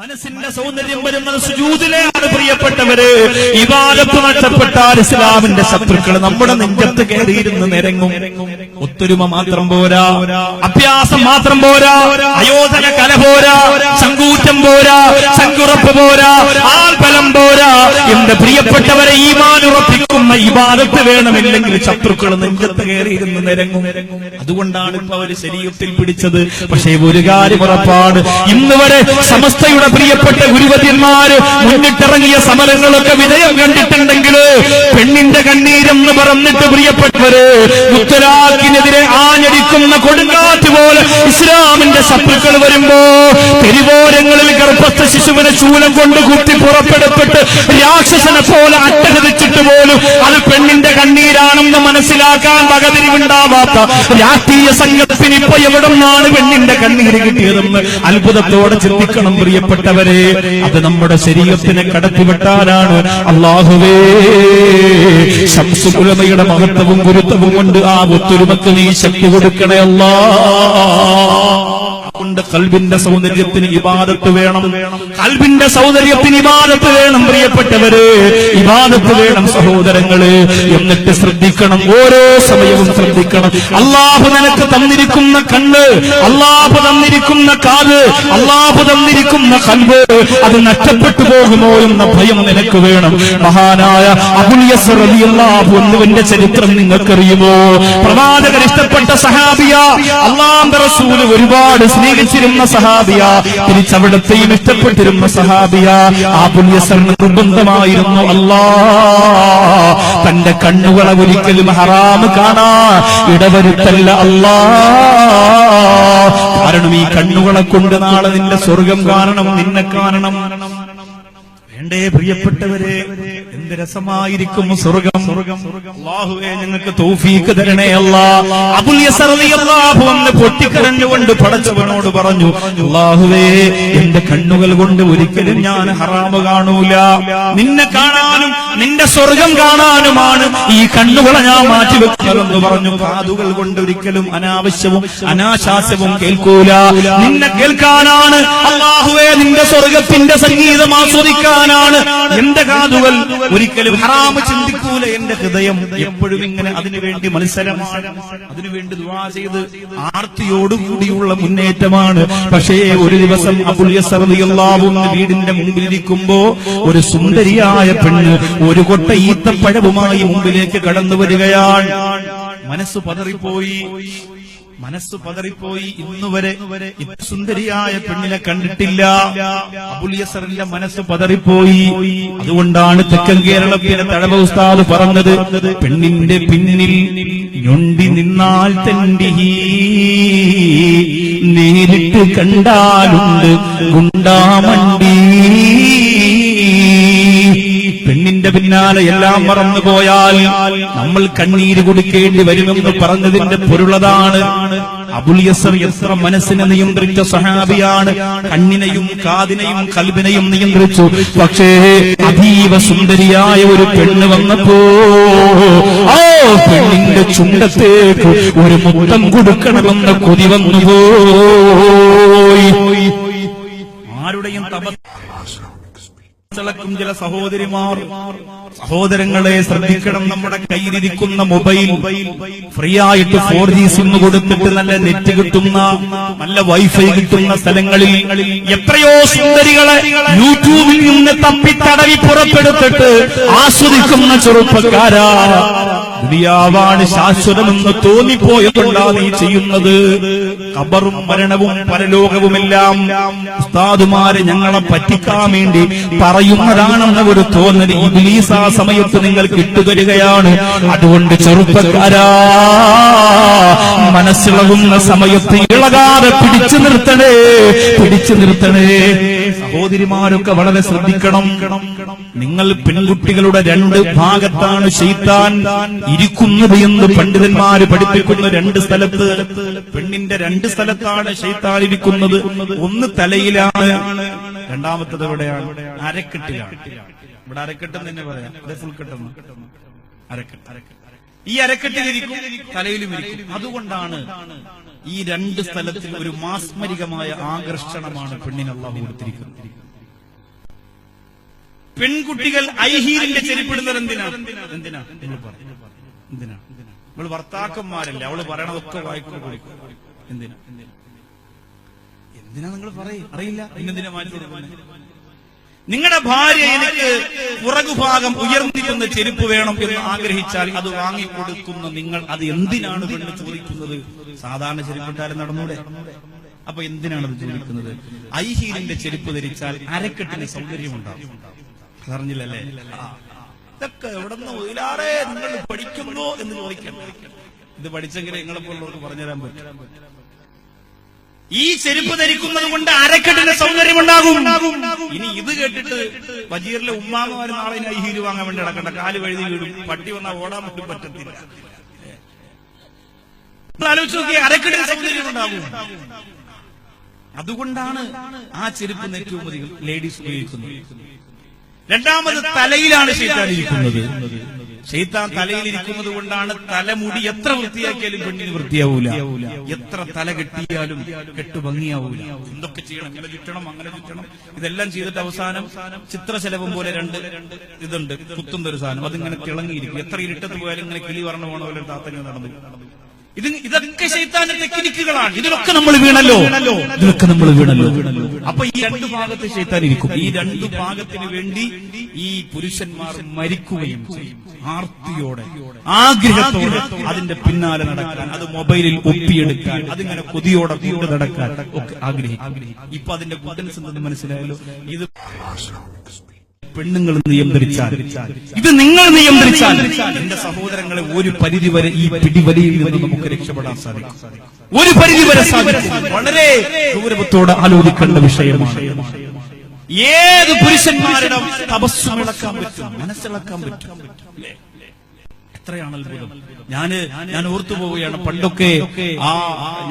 മനസ്സിന്റെ സൗന്ദര്യം വരുന്നത് സുജൂതിലെയാണ് പ്രിയപ്പെട്ടവര്. ഇവാദത്ത് നഷ്ടപ്പെട്ടാൽ ഇസ്ലാമിന്റെ ശത്രുക്കൾ നമ്മുടെ നെഞ്ചത്ത് കയറിയിരുന്ന് നിരങ്ങും. ഒത്തൊരുമ മാത്രം പോരാ. അഭ്യാസം മാത്രം പോരാ. അയോധന കല പോരാ. ചങ്കൂറ്റം പോരാ. ചങ്കുറപ്പ് പോരാ. ആൽബലം പോരാ. എന്റെ പ്രിയപ്പെട്ടവരെ ഈമാൻ ഉറപ്പിക്കുന്ന ഇബാദത്ത് വേണമില്ലെങ്കിൽ ശത്രുക്കൾ നെഞ്ചത്ത് കയറിയിരുന്ന് നിരങ്ങും. അതുകൊണ്ടാണ് ഇപ്പൊ അവർ ശരീരത്തിൽ പിടിച്ചത്. പക്ഷേ ഒരു കാര്യം ഉറപ്പാണ്. ഇന്ന് വരെ സമസ്തയുടെ പ്രിയപ്പെട്ട ഗുരുവതിന്മാര് മുന്നിട്ടിറങ്ങിയ സമരങ്ങളൊക്കെ വിജയം കണ്ടിട്ടുണ്ടെങ്കിൽ പെണ്ണിന്റെ കണ്ണീരെന്ന് പറഞ്ഞിട്ട് പ്രിയപ്പെട്ടവര് മുത്തലാഖിനെതിരെ ആഞ്ഞടിക്കുന്ന ഇസ്ലാമിന്റെ ശത്രുക്കൾ വരുമ്പോ തെരുവോരങ്ങളിൽ ഗർഭസ്ഥ ശിശുവിനെ ചൂലം കൊണ്ട് കുത്തി പുറപ്പെടുത്തിട്ട് രാക്ഷസനെ പോലെ അട്ടഹതിച്ചിട്ട് പോലും അത് പെണ്ണിന്റെ കണ്ണീരാണെന്ന് മനസ്സിലാക്കാൻ വകതിരിവുണ്ടാവാത്ത രാഷ്ട്രീയ സംഘത്തിന് ഇപ്പൊ എവിടുന്നാണ് പെണ്ണിന്റെ കണ്ണീര് കിട്ടിയതെന്ന് അത്ഭുതത്തോടെ ചിന്തിക്കണം പ്രിയപ്പെട്ടവരെ. അത് നമ്മുടെ ശരീരത്തിനെ കടത്തിവിട്ടാലാണ് അള്ളാഹുവേ. ശംസുകുലമയുടെ മഹത്വവും ഗുരുത്വവും കൊണ്ട് ആ ഒത്തൊരുമക്ക് നീ ശക്തി കൊടുക്കണേ അല്ലാ. Oh. കൊണ്ട് കൽബിന്റെ സൗന്ദര്യത്തിന് ഇബാദത്ത് വേണം. കൽബിന്റെ സൗന്ദര്യത്തിന് ഇബാദത്ത് വേണം പ്രിയപ്പെട്ടവര്. ഇബാദത്ത് വേണം സഹോദരങ്ങൾ. എന്നിട്ട് ശ്രദ്ധിക്കണം ഓരോ സമയവും ശ്രദ്ധിക്കണം. അള്ളാഹു നിനക്ക് തന്നിരിക്കുന്ന കണ്ണ് അള്ളാഹു തന്നിരിക്കുന്ന കാത് അള്ളാഹു തന്നിരിക്കുന്ന കൽബ് അത് നഷ്ടപ്പെട്ടു പോകുമോ എന്ന ഭയം നിനക്ക് വേണം. മഹാനായ അബുലിയസ് ചരിത്രം നിങ്ങൾക്കറിയുമോ? പ്രവാചകൻ ഇഷ്ടപ്പെട്ട സഹാബിയ അള്ളാഹ് ഒരുപാട് ഒരുപാട് സ്നേഹിച്ചിരുന്ന സഹാബിയ തിരിച്ചവിടത്തെയും ഇഷ്ടപ്പെട്ടിരുന്ന സഹാബിയ ആ പുണ്യ നിർബന്ധമായിരുന്നു അല്ലാ. തന്റെ കണ്ണുകളെ ഒരിക്കലും ഹറാമ് കാണാ ഇടവരുത്തല്ല അല്ലാ. കാരണം ഈ കണ്ണുകളെ കൊണ്ട് നാളെ നിന്റെ സ്വർഗം കാണണം നിന്നെ കാണണം. വേണ്ടേ പ്രിയപ്പെട്ടവരെ എന്ത് രസമായിരിക്കും സ്വർഗം. അള്ളാഹുവേ ഞങ്ങൾക്ക് തൗഫീക്ക് തരണേ അല്ല. അബുൽ റളിയല്ലാഹു അൻഹു പൊട്ടിക്കരഞ്ഞുകൊണ്ട് പടച്ചവനോട് പറഞ്ഞു അള്ളാഹുവേ എന്റെ കണ്ണുകൾ കൊണ്ട് ഒരിക്കലും ഞാൻ ഹറാമ് കാണൂല. നിന്നെ കാണാനും നിന്റെ സ്വർഗം കാണാനുമാണ് ഈ കണ്ണുകളെ ഞാൻ മാറ്റിവെക്കുന്നതെന്ന് പറഞ്ഞു. കാതുകൾ കൊണ്ട് ഒരിക്കലും അനാവശ്യവും അനാശാസ്യവും കേൾക്കൂല. നിന്നെ കേൾക്കാനാണ് അള്ളാഹുവേ നിന്റെ സ്വർഗത്തിന്റെ സംഗീതം ആസ്വദിക്കാനാണ് എന്റെ കാതുകൾ ഒരിക്കലും ഹറാമ് ചിന്തിക്കൂല എന്റെ ഹൃദയം. എപ്പോഴും ഇങ്ങനെ അതിനുവേണ്ടി മത്സരമാണ്. അതിനുവേണ്ടി ദുവാ ചെയ്ത് ആർത്തിയോടുകൂടിയുള്ള മുന്നേറ്റമാണ്. പക്ഷേ ഒരു ദിവസം അബുൽ യസർ റളിയല്ലാഹു അൻഹു വീടിന്റെ മുമ്പിലിരിക്കുമ്പോ ഒരു സുന്ദരിയായ പെണ്ണ് ഒരു കൊട്ട ഈത്തപ്പഴവുമായി മുമ്പിലേക്ക് കടന്നു വരികയാണ്. മനസ്സ് പതറിപ്പോയി. മനസ്സ് പതറിപ്പോയി ഇന്നുവരെ സുന്ദരിയായ പെണ്ണിനെ കണ്ടിട്ടില്ല. അബുലിയസറിന്റെ മനസ്സ് പതറിപ്പോയി. അതുകൊണ്ടാണ് തെക്കൻ കേരളത്തിലെ തഴവ ഉസ്താദ് പറഞ്ഞത് പെണ്ണിന്റെ പിന്നിൽ ഞൊണ്ടി നിന്നാൽ തണ്ടി നേരിട്ട് കണ്ടാലുണ്ട്. ഗുണ്ടാമണ്ടി. പെണ്ണിന്റെ പിന്നാലെ എല്ലാം മറന്നു പോയാൽ നമ്മൾ കണ്ണീര് കുടിക്കേണ്ടി വരുമെന്ന് പറഞ്ഞതിന്റെ പൊരുളതാണ്. അബുലിയസർ എത്ര മനസ്സിനെ നിയന്ത്രിച്ച സഹാബിയാണ്. കണ്ണിനെയും കാതിനെയും കൽബിനെയും നിയന്ത്രിച്ചു. പക്ഷേ അതീവ സുന്ദരിയായ ഒരു പെണ്ണ് വന്നപ്പോ ആ പെണ്ണിന്റെ ചുണ്ടത്തേക്ക് ഒരു മുത്തം കൊടുക്കണമെന്ന കൊതി വന്നുപോയി. ആരുടെയും തപ തിളക്കും ചില സഹോദരിമാർ. സഹോദരങ്ങളെ ശ്രദ്ധിക്കണം നമ്മുടെ കയ്യിലിരിക്കുന്ന മൊബൈൽ. ഫ്രീ ആയിട്ട് ഫോർ ജി സിം കൊടുത്തിട്ട് നല്ല നെറ്റ് കിട്ടുന്ന നല്ല വൈഫൈ കിട്ടുന്ന സ്ഥലങ്ങളിൽ എത്രയോ സുന്ദരികളെ യൂട്യൂബിൽ നിന്ന് തപ്പി തടവി പുറപ്പെടുത്തിട്ട് ആസ്വദിക്കുന്ന ചെറുപ്പക്കാരാ. ദുനിയാവാണ് ശാശ്വതമെന്ന് തോന്നിപ്പോയതുകൊണ്ടാ നീ ചെയ്യുന്നത്. ഖബറും മരണവും പരലോകവുമെല്ലാം ഉസ്താദുമാര് ഞങ്ങളെ പറ്റിക്കാൻ വേണ്ടി പറയുന്നതാണെന്ന ഒരു തോന്നൽ ഇബ്ലീസ് ആ സമയത്ത് നിങ്ങൾ കിട്ടുതരികയാണ് അതുകൊണ്ട് ചെറുപ്പക്കാരാ മനസ്സിളകുന്ന സമയത്ത് ഇളകാതെ പിടിച്ചു നിർത്തണേ പിടിച്ചു നിർത്തണേ. സഹോദരിമാരൊക്കെ വളരെ ശ്രദ്ധിക്കണം. നിങ്ങൾ പെൺകുട്ടികളുടെ രണ്ട് ഭാഗത്താണ് ശൈത്താൻ ഇരിക്കുന്നത് എന്ന് പണ്ഡിതന്മാര് പഠിപ്പിക്കുന്ന രണ്ട് സ്ഥലത്ത്. പെണ്ണിന്റെ രണ്ട് സ്ഥലത്താണ് ശൈത്താൻ ഇരിക്കുന്നത്. ഒന്ന് തലയിലാണ്. രണ്ടാമത്തത് എവിടെയാണ്? അരക്കെട്ടിലാണ്. ഇവിടെ അരക്കെട്ടെന്ന് തന്നെ പറയാം. ഇവിടെ ഫുൾ കെട്ടെന്ന് അരക്കെട്ട്. ഈ അരക്കെട്ടിലിരിക്കും തലയിലും ഇരിക്കും. അതുകൊണ്ടാണ് ഈ രണ്ട് സ്ഥലത്തിൽ ഒരു മാസ്മരികമായ ആകർഷണമാണ് പെണ്ണിനുള്ള കൊടുത്തിരിക്കുന്നത്. പെൺകുട്ടികൾ ഐഹീലിന്റെ ചെരിപ്പിടുന്നത് എന്തിനാ? എന്തിനാ. എന്തിനാ? നമ്മൾ ഭർത്താക്കന്മാരല്ലേ അവൾ പറയണതൊക്കെ വായിക്കൊണ്ട് കൊടുക്കും എന്തിനാ? എന്തിനാ നിങ്ങൾ പറയും? അറിയില്ല. പിന്നെന്തിനാ മാറ്റി നിങ്ങളുടെ ഭാര്യ എനിക്ക് പുറകുഭാഗം ഉയർന്നിരുന്ന ചെരുപ്പ് വേണം എന്ന് ആഗ്രഹിച്ചാൽ അത് വാങ്ങിക്കൊടുക്കുന്ന നിങ്ങൾ അത് എന്തിനാണ് പെണ്ണ് ചോദിക്കുന്നത്? സാധാരണ ചെരുപ്പിട്ടാലും നടന്നൂടെ? അപ്പൊ എന്തിനാണ് അത് ചോദിക്കുന്നത്? ഐഹീലിന്റെ ചെരുപ്പ് ധരിച്ചാൽ അരക്കെട്ടിന് സൗന്ദര്യമുണ്ടാവും അതറിഞ്ഞില്ലല്ലേ ആ. ഇതൊക്കെ എവിടെ നിന്ന് മുതലാറേ നിങ്ങൾ പഠിക്കുന്നു എന്ന് ചോദിക്കണം ഇത് പഠിച്ചെങ്കിൽ നിങ്ങളെ പോലുള്ളവർക്ക് പറഞ്ഞുതരാൻ പറ്റും. ഈ ചെരുപ്പ് ധരിക്കുന്നത് കൊണ്ട് അരക്കെട്ടിന്റെ സൗന്ദര്യം ഉണ്ടാകും ഇനി ഇത് കേട്ടിട്ട് വജീറിലെ ഉമ്മാമാര് നാളെ ഇനി ഐഹീൽ വാങ്ങാൻ വേണ്ടി നടക്കണ്ട. കാൽ വഴുതി വീടും പട്ടി വന്നാൽ ഓടാൻ വേണ്ടി പറ്റത്തില്ല. ആലോചിച്ച് നോക്കി അരക്കെട്ടിന് സൗന്ദര്യം ഉണ്ടാകും അതുകൊണ്ടാണ് ആ ചെരുപ്പ് നെറ്റുമതികൾ ലേഡീസ് ഉപയോഗിക്കുന്നത്. രണ്ടാമത് തലയിലാണ് ഷെയ്ത്താൻ ഇരിക്കുന്നത്. ഷെയ്ത്താൻ തലയിൽ ഇരിക്കുന്നത് കൊണ്ടാണ് തലമുടി എത്ര വൃത്തിയാക്കിയാലും പെണ്ണിന് വൃത്തിയാവൂല. എത്ര തല കെട്ടിയാലും കെട്ടു ഭംഗിയാവൂല എന്തൊക്കെ ചെയ്യണം? ഇങ്ങനെ ചുറ്റണം അങ്ങനെ ചുറ്റണം. ഇതെല്ലാം ചെയ്തിട്ട് അവസാനം ചിത്രശലഭം പോലെ രണ്ട് ഇതുണ്ട്. കുത്തുന്ന ഒരു സാധനം. അതിങ്ങനെ തിളങ്ങിയിരിക്കും. എത്ര ഇരുട്ടത്ത് പോയാലും ഇങ്ങനെ കിളി പറഞ്ഞു പോണ പോലെ താത്തങ്ങനെ നടന്നു. ഇത് ഇതൊക്കെ ശൈത്താന്റെ ടെക്നിക്കുകളാണ്. ഇതിലൊക്കെ നമ്മൾ വീണല്ലോ. ഇതിലൊക്കെ നമ്മൾ വീണല്ലോ. അപ്പൊ ഈ രണ്ട് ഭാഗത്ത് ശൈത്താൻ ഇരിക്കും. ഈ രണ്ട് ഭാഗത്തിന് വേണ്ടി ഈ പുരുഷന്മാർ മരിക്കുകയും ചെയ്യും. ആർത്തിയോടെ ആഗ്രഹത്തോടെ അതിന്റെ പിന്നാലെ നടക്കാൻ അത് മൊബൈലിൽ ഒപ്പിയെടുക്കാൻ അതിങ്ങനെ കൊതിയോടെ കൂടെ നടക്കാൻ ഒക്കെ ആഗ്രഹിക്കും. ഇപ്പൊ അതിന്റെ ഗുഡൻസ് എന്തെന്ന് മനസ്സിലായല്ലോ? ഇത് പെണ്ണുങ്ങൾ നിയന്ത്രിച്ചാൽ. ഇത് നിങ്ങൾ നിയന്ത്രിച്ചാൽ. എന്റെ സഹോദരങ്ങളെ ഒരു പരിധി വരെ ഈ പിടിവലിയിൽ നിന്ന് നമുക്ക് രക്ഷപ്പെടാൻ സാധിക്കും. ഒരു പരിധി വരെ സാധിക്കും. വളരെ ഗൗരവത്തോടെ ആലോചിക്കേണ്ട വിഷയമാണ്. ഏത് പുരുഷന്മാരുടെ തപസ്സുമിളക്കാൻ പറ്റും. മനസ്സിളക്കാൻ പറ്റും? എത്രയാണ് അത്ഭുതം? ഞാൻ ഞാൻ ഓർത്തു പോവുകയാണ് പണ്ടൊക്കെ ആ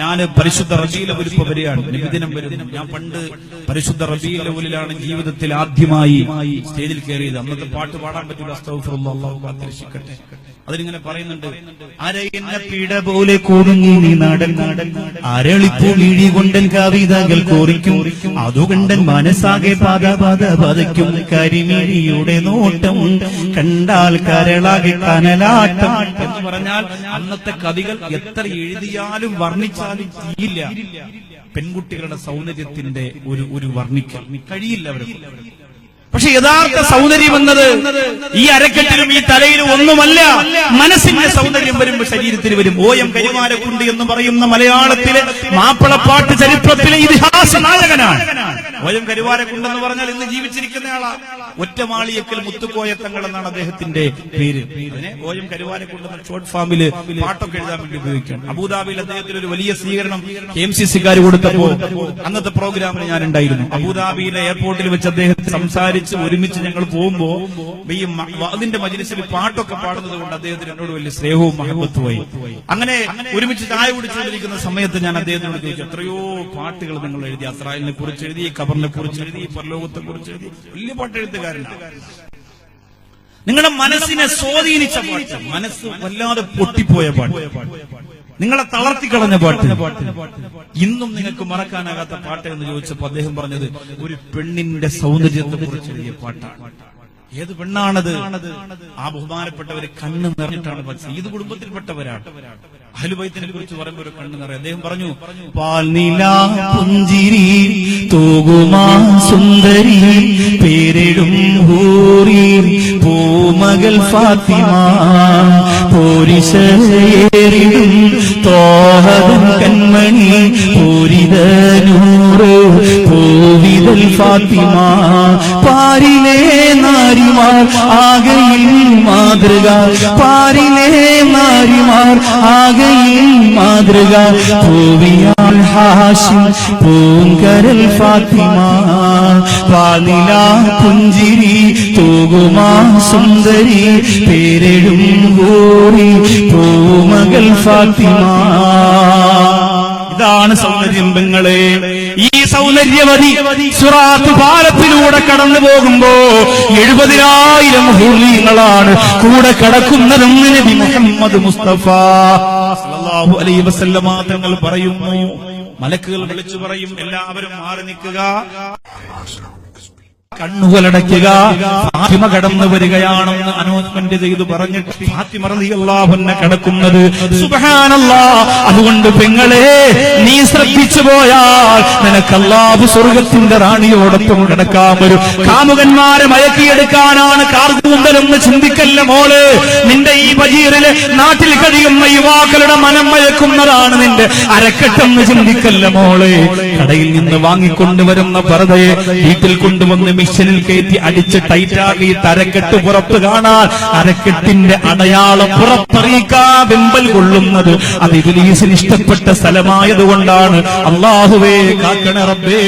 ഞാൻ പരിശുദ്ധ റബീലവുലിപ്പ വരികയാണ് നിമിദിനം വരുന്നു ഞാൻ പണ്ട് പരിശുദ്ധ റബീലവുലിലാണ് ജീവിതത്തിൽ ആദ്യമായി സ്റ്റേജിൽ കയറിയത്. അന്നത്തെ പാട്ട് പാടാൻ പറ്റില്ല അസ്തഗ്ഫിറുല്ലാഹ്, അള്ളാഹു കാത്തിരക്ഷിക്കട്ടെ അതിനിങ്ങനെ പറയുന്നുണ്ട് അരയെന്ന പീഡ പോലെ കൂടുങ്ങി നീ നാടൻ നാടൻ അരളിപ്പൂ മിഴി കൊണ്ടൻ കവിതകൾ കോറിക്കും. അതുകണ്ടൻ മനസ്സാകെ പാത പാത പതയ്ക്കും. കരിമിഴിയുടെ നോട്ടം കണ്ടാൽ കരളാകെ കനലാട്ടം. എന്ന് പറഞ്ഞാൽ അന്നത്തെ കവികൾ എത്ര എഴുതിയാലും വർണിച്ചാലും തീയില്ല. പെൺകുട്ടികളുടെ സൗന്ദര്യത്തിന്റെ ഒരു ഒരു വർണിക്കൽ. കഴിയില്ല അവർക്ക്. പക്ഷെ യഥാർത്ഥ സൗന്ദര്യം എന്നത് ഈ അരക്കെട്ടിലും ഈ തലയിലും ഒന്നുമല്ല. മനസ്സിന്റെ സൗന്ദര്യം വരുമ്പോൾ ശരീരത്തിൽ വരും. ഓയം കരിമാരക്കുണ്ട് എന്ന് പറയുന്ന മലയാളത്തിലെ മാപ്പിളപ്പാട്ട് ചരിത്രത്തിലെ ഇതിഹാസ നായകനാണ്. ഓയം കരുവാരക്കുണ്ടെന്ന് പറഞ്ഞാൽ ഇന്ന് ജീവിച്ചിരിക്കുന്ന ആളാണ് ഒറ്റമാളിയക്കൽ മുത്തുക്കോയത്തങ്ങൾ എന്നാണ് അദ്ദേഹത്തിന്റെ പേര്. ഓയം ഓയം കരുവാരക്കുണ്ടെന്ന ഷോർട്ട് ഫോമിൽ പാട്ടൊക്കെ എഴുതാൻ വേണ്ടി ഉപയോഗിക്കുകയാണ് അബുദാബിയിൽ അദ്ദേഹത്തിന് ഒരു വലിയ സ്വീകരണം കെ എം സി സിക്കാർ കൊടുത്തപ്പോ അന്നത്തെ പ്രോഗ്രാമിൽ ഞാൻ ഉണ്ടായിരുന്നു. അബുദാബിയിലെ എയർപോർട്ടിൽ വെച്ച് അദ്ദേഹത്തെ സംസാരിച്ച് ഒരുമിച്ച് ഞങ്ങൾ പോകുമ്പോ ഈ അതിന്റെ മജിലിസിൽ പാട്ടൊക്കെ പാടുന്നത് കൊണ്ട് അദ്ദേഹത്തിന് എന്നോട് വലിയ സ്നേഹവും മഹബത്തുമായി അങ്ങനെ ഒരുമിച്ച് ചായ കുടിച്ചുകൊണ്ടിരിക്കുന്ന സമയത്ത് ഞാൻ അദ്ദേഹത്തിനോട് ചോദിച്ചു എത്രയോ പാട്ടുകൾ നിങ്ങൾ എഴുതി അസ്രായലിനെ കുറിച്ച് എഴുതി ഖബറിനെ കുറിച്ച് എഴുതി പരലോകത്തെ കുറിച്ച് എഴുതി വലിയ പാട്ടെഴുത്തുകാരനാണ് നിങ്ങളുടെ മനസ്സിനെ സ്വാധീനിച്ച പാട്ട് മനസ്സ് വല്ലാതെ പൊട്ടിപ്പോയ പാട്ട്. നിങ്ങളെ തളർത്തിക്കളഞ്ഞ പാട്ട്. ഇന്നും നിങ്ങൾക്ക് മറക്കാനാകാത്ത പാട്ട് എന്ന് ചോദിച്ചപ്പോ അദ്ദേഹം പറഞ്ഞത് ഒരു പെണ്ണിന്റെ സൗന്ദര്യത്തെ കുറിച്ച് എഴുതിയ പാട്ടാണ്. ഏത് പെണ്ണാണത്? ആ ബഹുമാനപ്പെട്ടവര് കണ്ണ് നിറഞ്ഞിട്ടാണ് പഠിച്ചത്. ഇത് കുടുംബത്തിൽപ്പെട്ടവരാണ്. അഹലുബൈത്തിനെ കുറിച്ച് പറയുമ്പോൾ ഒരു കണ്ണ് നിറയും. അദ്ദേഹം പറഞ്ഞു പാൽനില പുഞ്ചിരി സുന്ദരി പേരിടും ഹൂറി പൂമകൾ ഫാത്തിമ പോരിശേറിടും തോഹതൻ കൺമണി പൂരിത നൂറ് പൂവിതൽ ഫാത്തിമ. പാരിലെ നാരിമാർ ആകയിൽ മാതൃക. പാരിലെ നാരിമാർ ആകയിൽ മാതൃക. പൂവിയാൽ ഹാഷിം പൂങ്കരൽ ഫാത്തിമ പാനില പുഞ്ചിരി തൂകുമാ സുന്ദരി പേരിടും ഊറി പൂമകൾ ഫാത്തിമ. ഇതാണ് സൗന്ദര്യംബങ്ങളെ ഈ സൗന്ദര്യവതി സുറാത്ത് പാലത്തിലൂടെ കടന്നു പോകുമ്പോ എഴുപതിനായിരം ഹൂലിയങ്ങളാണ് കൂടെ കിടക്കുന്നതെന്ന് നബി മുഹമ്മദ് മുസ്തഫ അലൈഹി വസല്ലമ തങ്ങൾ പറയുന്നു. മലക്കുകൾ വിളിച്ചു പറയും എല്ലാവരും മാറി നിൽക്കുക. കണ്ണുകളടയ്ക്കുക. ഫാത്തിമ കടന്നു വരികയാണെന്ന് അനൗൺസ്മെന്റ് ചെയ്തു പറഞ്ഞിട്ട് ഫാത്തിമ റളിയല്ലാഹുന്ന കിടക്കുന്നത്. സുബ്ഹാനല്ലാ. അതുകൊണ്ട് പെങ്ങളെ നീ ശ്രദ്ധിച്ചു പോയാൽ നിനക്ക് അല്ലാഹു സ്വർഗത്തിന്റെ റാണിയോടൊപ്പം കിടക്കാൻ വരും. കാമുകന്മാരെ മയക്കിയെടുക്കാനാണ് കാർക്കൂന്തലെന്ന് ചിന്തിക്കല്ല മോൾ. നിന്റെ ഈ വജീറിൽ നാട്ടിൽ കഴിയുന്ന യുവാക്കളുടെ മനം മയക്കുന്നതാണ് നിന്റെ അരക്കെട്ടെന്ന് ചിന്തിക്കല്ല മോളെ. കടയിൽ നിന്ന് വാങ്ങിക്കൊണ്ടുവരുന്ന പറതയെ വീട്ടിൽ കൊണ്ടുവന്ന് മിഷനിൽ കയറ്റി അടിച്ച് ടൈറ്റാക്കി തരക്കെട്ട് പുറത്ത് കാണാൻ അരക്കെട്ടിന്റെ അടയാളം പുറത്തറിയിക്കാ വെമ്പൽ കൊള്ളുന്നത്. അത് ഇബിലീസിന് ഇഷ്ടപ്പെട്ട സ്ഥലമായതുകൊണ്ടാണ്. അള്ളാഹുവേ കാക്കണ റബ്ബേ.